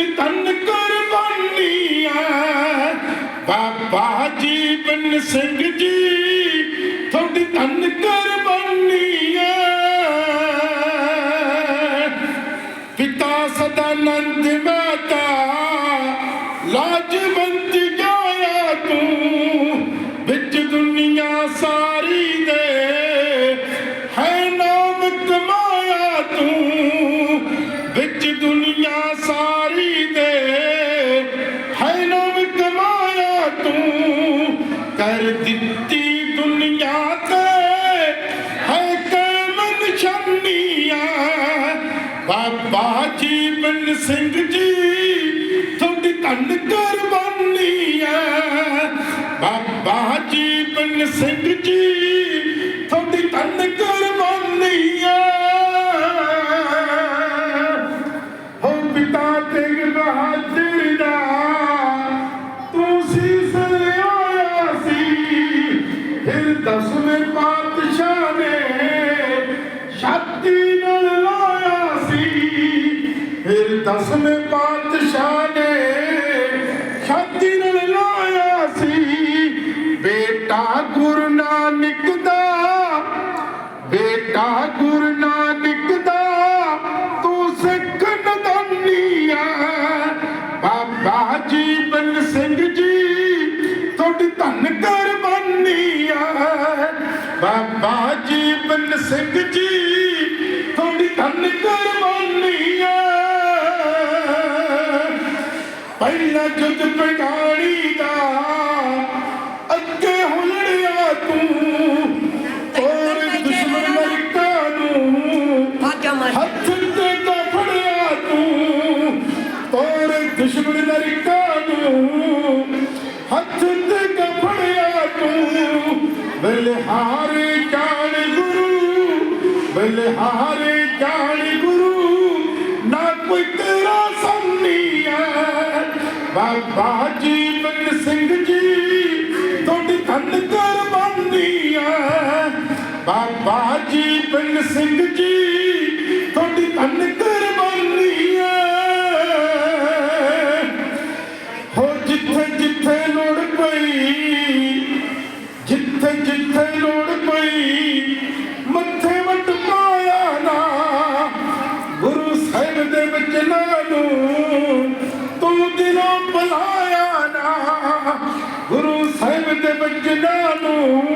ਤੁਹਾਡੇ ਤਨ ਕੁਰਬਾਨੀਆਂ ਬਾਬਾ ਜੀਵਨ ਸਿੰਘ ਜੀ ਤੁਹਾਡੀ ਤਨ ਕੁਰਬਾਨੀਆਂ ਪਿਤਾ ਸਦਾਨੰਦ ਮਾਤਾ ਲਾਜਵੰਤ ਕਰ ਦਿੱਤੀ ਦੁਨੀਆ ਤੇ। ਹੈ ਕਾਇਮ ਨਿਸ਼ਾਨੀਆਂ ਬਾਬਾ ਜੀਵਨ ਸਿੰਘ ਜੀ, ਤੁਹਾਡੀ ਧੰਨ ਕੁਰਬਾਨੀਆਂ। ਬਾਬਾ ਜੀਵਨ ਸਿੰਘ ਜੀ ਦਸਵੇਂ ਪਾਤਸ਼ਾਹ ਨੇ ਛਾਤੀ ਨਾਲ ਲਾਇਆ ਸੀ। ਬੇਟਾ ਗੁਰੂ ਨਾਨਕ ਦਾ, ਬੇਟਾ ਗੁਰੂ ਨਾਨਕ ਦਾ, ਤੂੰ ਸਿੱਖ ਨਦਾਨੀਆ ਬਾਬਾ ਜੀਵਨ ਸਿੰਘ ਜੀ, ਤੁਹਾਡੀ ਧੰਨ ਕੁਰਬਾਨੀਆ ਬਾਬਾ ਜੀਵਨ ਸਿੰਘ ਜੀ, ਤੁਹਾਡੀ ਧੰਨ ਕੁਰਬਾਨੀਆ ਆ। பயிலாச்சொத்து காடி ਬਾਬਾ ਜੀਵਨ ਸਿੰਘ ਜੀ ਤੁਹਾਡੀ ਧੰਨ ਕੁਰਬਾਨੀਆਂ ਬਾਬਾ ਜੀਵਨ ਸਿੰਘ ਜੀ ਤੁਹਾਡੀ ਧੰਨ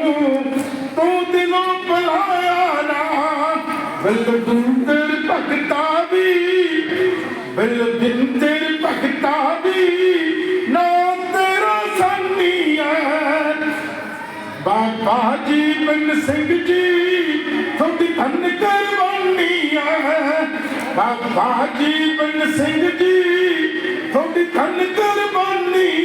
ਤੂੰ ਦਿਲੋਂ ਬੁਲਾਇਆ ਨਾ। ਬਲਵਿੰਦਰ ਭਗਤਾ ਵੀ, ਬਿਲ ਬਿੰਦਰ ਭਗਤਾ ਵੀ, ਨਾ ਤੇਰਾ ਸੰਨੀਆ ਬਾਬਾ ਜੀਵਨ ਸਿੰਘ ਜੀ ਤੁਹਾਡੀ ਧੰਨ ਹੈ ਬਾਬਾ ਜੀਵਨ ਸਿੰਘ ਜੀ ਤੁਹਾਡੀ ਧੰਨ ਕੁਰਬਾਨੀਆਂ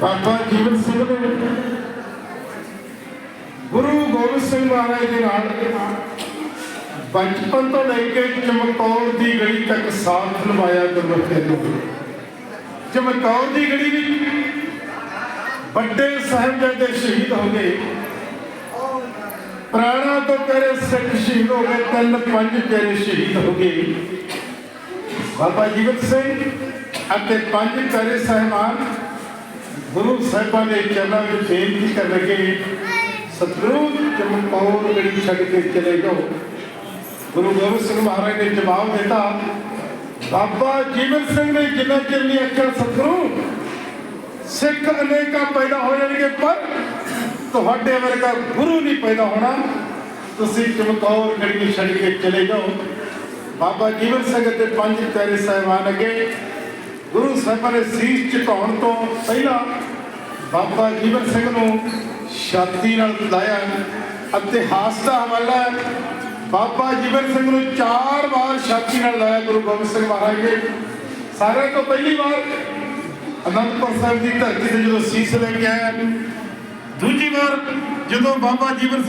ਬਾਬਾ ਜੀਵਨ ਸਿੰਘ ਨੇ ਗੁਰੂ ਗੋਬਿੰਦ ਸਿੰਘ ਮਹਾਰਾਜ ਦੇ ਨਾਲ ਬਚਪਨ ਤੋਂ ਲੈ ਕੇ ਚਮਕੌਰ ਦੀ ਗਲੀ ਤੱਕ ਸਾਥ ਨਿਭਾਇਆ ਗੁਰਮਤਿ ਨੂੰ। ਚਮਕੌਰ ਦੀ ਗਲੀ ਵਿੱਚ ਵੱਡੇ ਸਾਹਿਬਜ਼ਾਦੇ ਸ਼ਹੀਦ ਹੋ ਗਏ। ਪ੍ਰਾਣਾ ਤੋਂ ਤੇਰੇ ਸਿੱਖ ਸ਼ਹੀਦ ਹੋ ਗਏ, ਤਿੰਨ ਪੰਜ ਤੇਰੇ ਸ਼ਹੀਦ ਹੋ ਗਏ। ਬਾਬਾ ਜੀਵਨ ਸਿੰਘ ਅਤੇ ਪੰਜ ਤੇਰੇ ਸਹਿਬਾਨ ਗੁਰੂ ਸਾਹਿਬਾਂ ਦੇ ਚਰਨਾਂ ਵਿੱਚ ਬੇਨਤੀ ਕਰਨ ਲੱਗੇ ਸਤਿਗੁਰੂ ਚਮਕੌਰ ਗੜੀ ਛੱਡ ਕੇ ਚਲੇ ਜਾਓ। ਗੁਰੂ ਗੋਬਿੰਦ ਸਿੰਘ ਮਹਾਰਾਜ ਨੇ ਜਵਾਬ ਦਿੱਤਾ, ਬਾਬਾ ਜੀਵਨ ਸਿੰਘ ਨੇ ਜਿੰਨਾ ਚਿਰ ਨਹੀਂ ਆਖਿਆ, ਸਤਿਗੁਰੂ, ਸਿੱਖ ਅਨੇਕਾਂ ਪੈਦਾ ਹੋ ਜਾਣਗੇ, ਪਰ ਤੁਹਾਡੇ ਵਰਗਾ ਗੁਰੂ ਨਹੀਂ ਪੈਦਾ ਹੋਣਾ। ਤੁਸੀਂ ਚਮਕੌਰ ਗੜੀ ਨੂੰ ਛੱਡ ਕੇ ਚਲੇ ਜਾਓ। ਬਾਬਾ ਜੀਵਨ ਸਿੰਘ ਅਤੇ ਪੰਜ ਪਿਆਰੇ ਸਾਹਿਬਾਨ ਅੱਗੇ ਗੁਰੂ ਸਾਹਿਬਾਂ ਨੇ ਸੀਸ ਝੁਕਾਉਣ ਤੋਂ ਪਹਿਲਾਂ ਬਾਬਾ ਜੀਵਨ ਸਿੰਘ ਨੂੰ ਛਾਤੀ ਨਾਲ ਲਾਇਆ ਇਤਿਹਾਸ ਦਾ ਹਵਾਲਾ ਬਾਬਾ ਜੀਵਨ ਸਿੰਘ ਨੂੰ ਚਾਰ ਵਾਰ ਛਾਤੀ ਨਾਲ ਲਾਇਆ ਗੁਰੂ ਗੋਬਿੰਦ ਸਿੰਘ ਮਹਾਰਾਜ ਨੇ। ਸਾਰਿਆਂ ਤੋਂ ਪਹਿਲੀ ਵਾਰ ਅਨੰਦਪੁਰ ਸਾਹਿਬ ਦੀ ਧਰਤੀ ਤੇ ਜਦੋਂ ਸੀਸ ਲੈ ਕੇ ਆਇਆ, ਦੂਜੀ ਵਾਰ ਜਦੋਂ ਬਾਬਾ ਜੀਵਨ ਸਿੰਘ